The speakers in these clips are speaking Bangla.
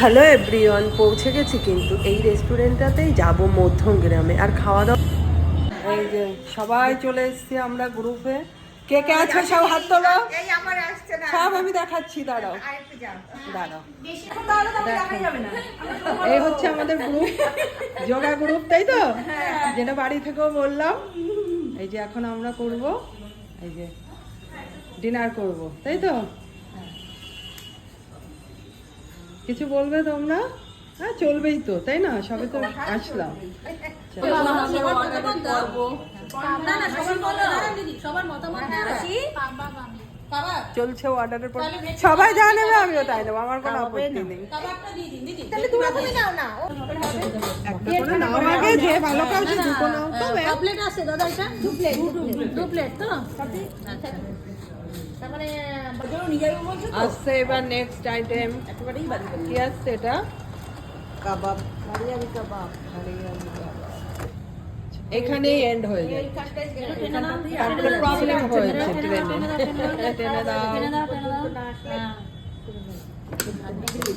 হ্যালো এভরিওয়ান পৌঁছে গেছি কিন্তু এই রেস্টুরেন্টটাতেই যাব মধ্যমগ্রামে। আর খাওয়া দাওয়া এই যে সবাই চলে এসেছি আমরা গ্রুপে কে কে আছে সব হাত তোলো। এই আমার আসছে না। সব আমি দেখাচ্ছি দাঁড়াও। দাঁড়াও। এই হচ্ছে আমাদের গ্রুপ যোগা গ্রুপ তাই তো? যেটা বাড়ি থেকেও বললাম। এই যে এখন আমরা করব। এই যে ডিনার করব তাই তো? কিছু বলবে তোমরা হ্যাঁ চলবেই তো তাই না সবে তো আসলাম চলছে অর্ডারের পর সবাই যা নেবে আমিও তাই নেব আমার কোনো আপত্তি নেই একটা করে নাও আগে যে ভালো কাউকে দুটো নাও তো প্লেট আছে দাদা এটা দু প্লেট দু প্লেট তো আসছে এবার নেক্সট আইটেম কি আসছে এটা? কাবাব। হারিয়ারি কাবাব। এখানেই এন্ড হয়ে যায়। তারপরে প্রবলেম হয়েছে ট্রেনে। টেনে দাও।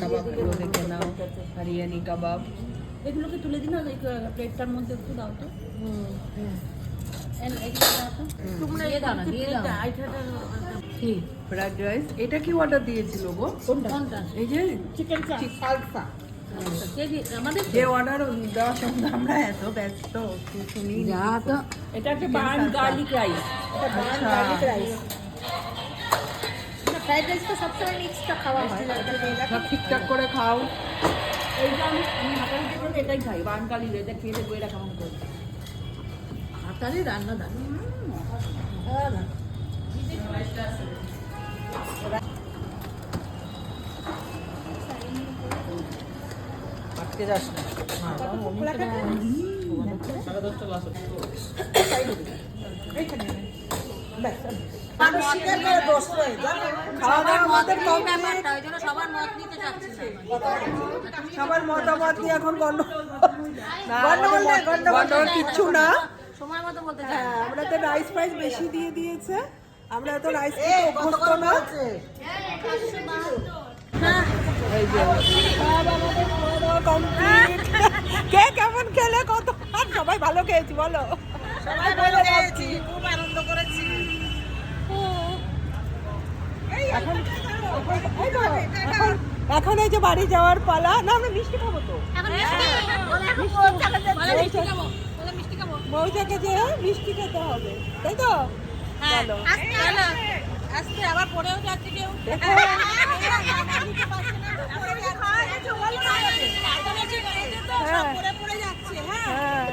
কাবাবগুলো দেখে নাও। হরিয়ানি কাবাব। এগুলোকে তুলে দিন প্লেটটার মধ্যে একটু দাও তো। এন ফ্রাইড রাইস এটা কি অর্ডার দিয়েছিল গো? কোনটা এই যে চিকেন সালসা কে দিয়ে যে অর্ডার দেওয়ার সঙ্গে আমরা এত ব্যস্ত শুনি যা তো। এটা একটা বান garlic rice rice fried rice তো সবসময় মিক্সটা খাওয়া হয়। সব ঠিকঠাক করে খাও। এইটা আমি এটাই খাই। বান খেয়ে দেখব এটা কেমন করে হাতালি রান্না আটকে যাস না। জন্য সবার মত নিতে চাচ্ছি সবার মতামত নিয়ে এখন গন্ডগোল। গন্ডগোল কিচ্ছু না। সময় মতো বলতে চাই। হ্যাঁ আমরা তো রাইস প্রাইস বেশি দিয়ে দিয়েছে। আমরা তো রাইস এ খেতে কত অভ্যস্ত করে না। বলছে এই যে সব আমাদের খাওয়া দাওয়া কমপ্লিট কে কেমন খেলে কত? আর সবাই ভালো খেয়েছি বলো। সবাই ভালো খেয়েছি। খুব আনন্দ করেছি। এখন এই এখন এখন এই যে বাড়ি যাওয়ার পালা। না আমরা মিষ্টি খাব তো। মৌচাকে যে মিষ্টি খেতে হবে তাই তো? চলো। আজকে আবার পড়েও যাচ্ছে কেউ? হ্যাঁ হ্যাঁ হ্যাঁ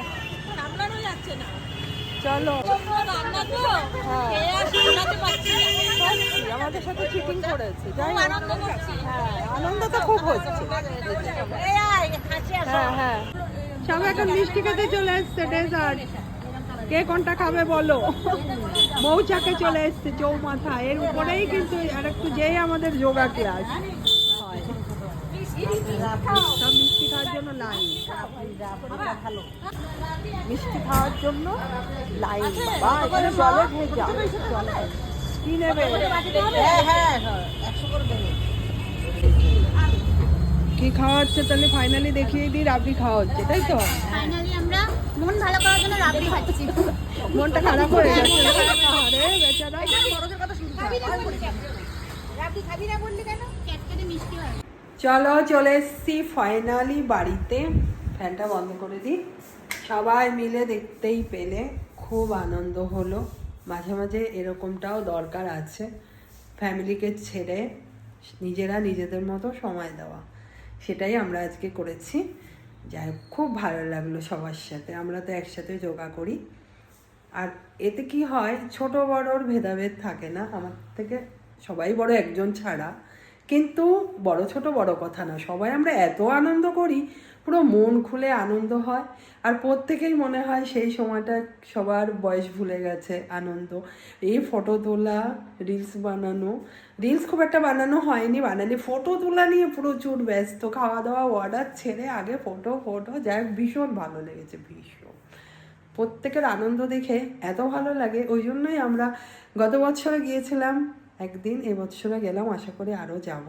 চলো। তো? হ্যাঁ। আমাদের সাথে চিটিং করেছে। আনন্দ করছি। হ্যাঁ আনন্দ তো খুব হচ্ছে এই আয় হাসি আসো হ্যাঁ হ্যাঁ সব এখন মিষ্টি খেতে চলে এসছে ডেজার্ট কে কোনটা খাবে বলো? মৌচাকে চলে এসছে চৌমাথা। এর উপরেই কিন্তু আর একটু যেই আমাদের যোগা ক্লাস। মিষ্টি খাওয়ার জন্য লাইন মিষ্টি খাওয়ার জন্য লাইন বা এখানে জলে ভেজা। কি নেবে? হ্যাঁ হ্যাঁ হ্যাঁ, একশো করে দেবে। কি খাওয়া হচ্ছে তাহলে ফাইনালি দেখিয়ে দিই রাবড়ি খাওয়া হচ্ছে তাই তো? ফাইনালি আমরা মন ভালো করার জন্য রাবড়ি খাচ্ছি। মনটা খারাপ হয়ে যাচ্ছে আরে বেচারা। রাবড়ি খাবি না বললি কেন? ক্যাটকেটে মিষ্টি হয়। চলো চলে এসছি ফাইনালি বাড়িতে। ফ্যানটা বন্ধ করে দিই। সবাই মিলে দেখতেই পেলে খুব আনন্দ হলো। মাঝে মাঝে এরকমটাও দরকার আছে। ফ্যামিলিকে ছেড়ে নিজেরা নিজেদের মতো সময় দেওয়া। সেটাই আমরা আজকে করেছি। যাই খুব ভালো লাগল সবার সাথে। আমরা তো একসাথে যোগা করি। আর এতে কি হয়, ছোট বড়োর ভেদাভেদ থাকে না। আমার থেকে সবাই বড় একজন ছাড়া। কিন্তু বড় ছোট বড় কথা না সবাই আমরা এত আনন্দ করি, পুরো মন খুলে আনন্দ হয়। আর প্রত্যেকেই মনে হয় সেই সময়টা সবার বয়স ভুলে গেছে আনন্দ। এই ফটো তোলা রিলস বানানো রিলস খুব একটা বানানো হয়নি। বানানি ফটো তোলা নিয়ে প্রচুর ব্যস্ত খাওয়া দাওয়া অর্ডার ছেড়ে আগে ফটো ফটো যাই ভীষণ ভালো লেগেছে, ভীষণ। প্রত্যেকের আনন্দ দেখে এত ভালো লাগে। ওই জন্যই আমরা গত বছরে গিয়েছিলাম একদিন এবছরে গেলাম আশা করি আরও যাব।